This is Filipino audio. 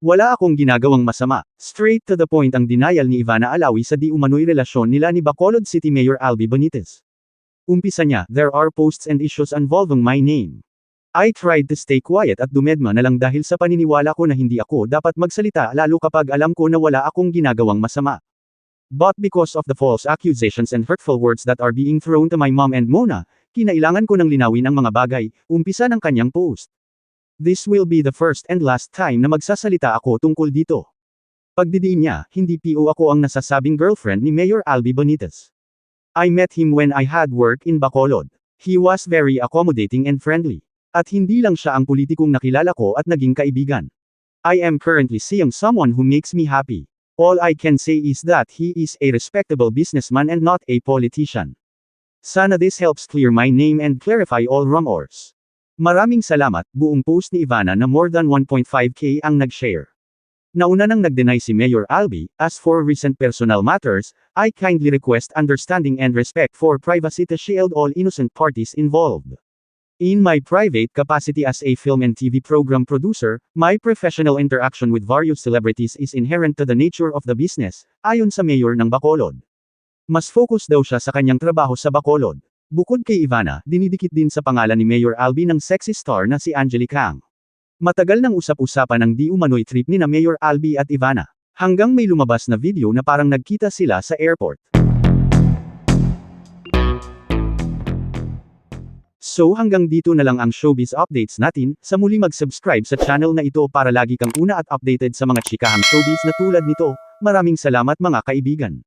Wala akong ginagawang masama. Straight to the point ang denial ni Ivana Alawi sa di umano'y relasyon nila ni Bacolod City Mayor Albi Benitez. Umpisa niya, there are posts and issues involving my name. I tried to stay quiet at dumedma na lang dahil sa paniniwala ko na hindi ako dapat magsalita lalo kapag alam ko na wala akong ginagawang masama. But because of the false accusations and hurtful words that are being thrown to my mom and Mona, kinailangan ko nang linawin ang mga bagay, umpisa ng kanyang post. This will be the first and last time na magsasalita ako tungkol dito. Pagdidiin niya, hindi PO ako ang nasasabing girlfriend ni Mayor Albi Benitez. I met him when I had work in Bacolod. He was very accommodating and friendly. At hindi lang siya ang politikong nakilala ko at naging kaibigan. I am currently seeing someone who makes me happy. All I can say is that he is a respectable businessman and not a politician. Sana this helps clear my name and clarify all rumors. Maraming salamat, buong post ni Ivana na more than 1.5k ang nag-share. Nauna nang nag-deny si Mayor Albi, as for recent personal matters, I kindly request understanding and respect for privacy to shield all innocent parties involved. In my private capacity as a film and TV program producer, my professional interaction with various celebrities is inherent to the nature of the business, ayon sa mayor ng Bacolod. Mas focus daw siya sa kanyang trabaho sa Bacolod. Bukod kay Ivana, dinidikit din sa pangalan ni Mayor Albi ng sexy star na si Angelique Kang. Matagal nang usap-usapan ang di umano'y trip ni na Mayor Albi at Ivana. Hanggang may lumabas na video na parang nagkita sila sa airport. So hanggang dito na lang ang showbiz updates natin, sa muli mag-subscribe sa channel na ito para lagi kang una at updated sa mga chikahang showbiz na tulad nito, maraming salamat mga kaibigan.